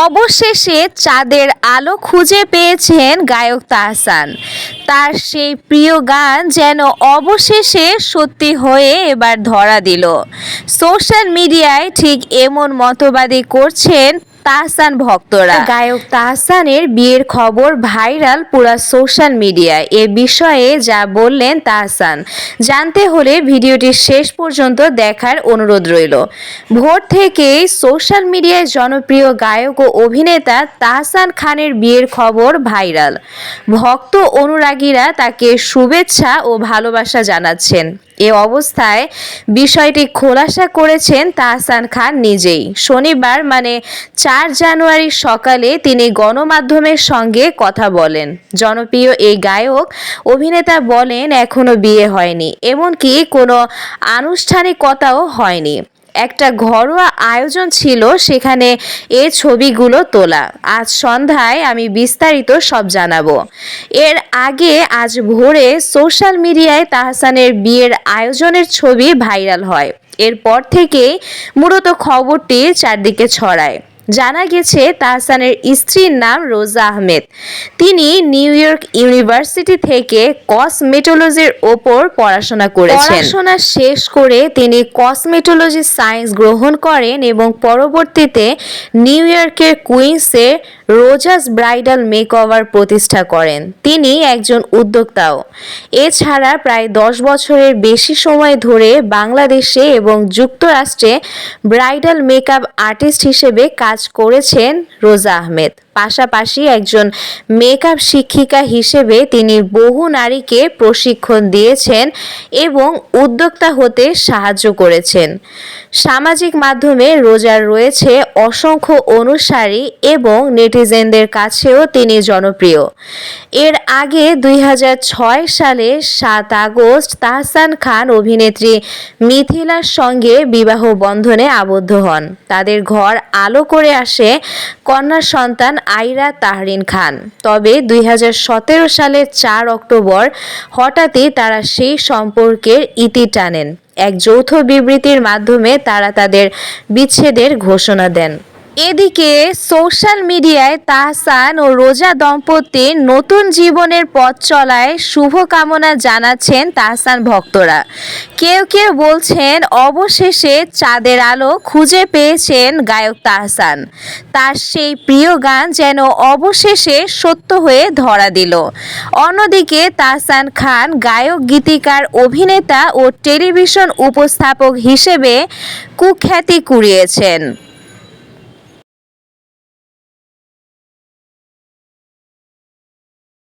অবশেষে চাঁদের আলো খুঁজে পেয়েছেন গায়ক তাহসান। তার সেই প্রিয় গান যেন অবশেষে সত্যি হয়ে এবার ধরা দিল। সোশ্যাল মিডিয়ায় ঠিক এমন মতবাদী করছেন তাহসান ভক্তরা। গায়ক তাহসানের বিয়ের খবর ভাইরাল পুরা সোশ্যাল মিডিয়ায় এ বিষয়ে যা বললেন তাহসান। জানতে হলে ভিডিওটি শেষ পর্যন্ত দেখার অনুরোধ রইল। ভোর থেকেই সোশ্যাল মিডিয়ায় জনপ্রিয় গায়ক ও অভিনেতা তাহসান খানের বিয়ের খবর ভাইরাল। ভক্ত অনুরাগীরা তাকে শুভেচ্ছা ও ভালোবাসা জানাচ্ছেন। এ অবস্থায় বিষয়টি খোলাসা করেছেন তাহসান খান নিজেই। শনিবার মানে চার জানুয়ারি সকালে তিনি গণমাধ্যমের সঙ্গে কথা বলেন। জনপ্রিয় এই গায়ক, অভিনেতা বলেন, এখনও বিয়ে হয়নি। এমনকি কোনো আনুষ্ঠানিকতাও হয়নি। একটা ঘরোয়া আয়োজন ছিল, সেখানে এ ছবিগুলো তোলা। আজ সন্ধ্যায় আমি বিস্তারিত সব জানাব। এর আগে আজ ভোরে সোশ্যাল মিডিয়ায় তাহসানের বিয়ের আয়োজনের ছবি ভাইরাল হয়। এরপর থেকেই মূলত খবরটি চারদিকে ছড়ায়। জানা গেছে তাহসানের স্ত্রীর নাম রোজা আহমেদ। তিনি নিউ ইয়র্ক ইউনিভার্সিটি থেকে কসমেটোলজির ওপর পড়াশোনা করেছেন। পড়াশোনা শেষ করে তিনি কসমেটোলজি সায়েন্স গ্রহণ করেন এবং পরবর্তীতে নিউ ইয়র্কের কুইন্সে রোজাস ব্রাইডাল মেকওভার প্রতিষ্ঠা করেন। তিনি একজন উদ্যোক্তাও। এছাড়া প্রায় দশ বছরের বেশি সময় ধরে বাংলাদেশে এবং যুক্তরাষ্ট্রে ব্রাইডাল মেকআপ আর্টিস্ট হিসেবে কাজ করেছেন রোজা আহমেদ। পাশাপাশি একজন মেকআপ শিক্ষিকা হিসেবে তিনি বহু নারীকে প্রশিক্ষণ দিয়েছেন এবং উদ্যোক্তা হতে সাহায্য করেছেন। সামাজিক মাধ্যমে রোজার রয়েছে অসংখ্য অনুসারী এবং নেটিজেনদের কাছেও তিনি জনপ্রিয়। এর আগে দুই হাজার ছয় সালে সাত আগস্ট তাহসান খান অভিনেত্রী মিথিলার সঙ্গে বিবাহ বন্ধনে আবদ্ধ হন। তাদের ঘর আলো করে আসে কন্যা সন্তান আইরা তাহরিন খান। তবে দুই হাজার সতেরো সালের চার অক্টোবর হঠাৎই তারা সেই সম্পর্কের ইতি টানেন। এক যৌথ বিবৃতির মাধ্যমে তারা তাদের বিচ্ছেদের ঘোষণা দেন। এদিকে সোশ্যাল মিডিয়ায় তাহসান ও রোজা দম্পতির নতুন জীবনের পথ চলায় শুভকামনা জানাচ্ছেন তাহসান ভক্তরা। কেউ কেউ বলছেন, অবশেষে চাঁদের আলো খুঁজে পেয়েছেন গায়ক তাহসান। তার সেই প্রিয় গান যেন অবশেষে সত্য হয়ে ধরা দিল। অন্যদিকে তাহসান খান গায়ক, গীতিকার, অভিনেতা ও টেলিভিশন উপস্থাপক হিসেবে কুখ্যাতি কুড়িয়েছেন।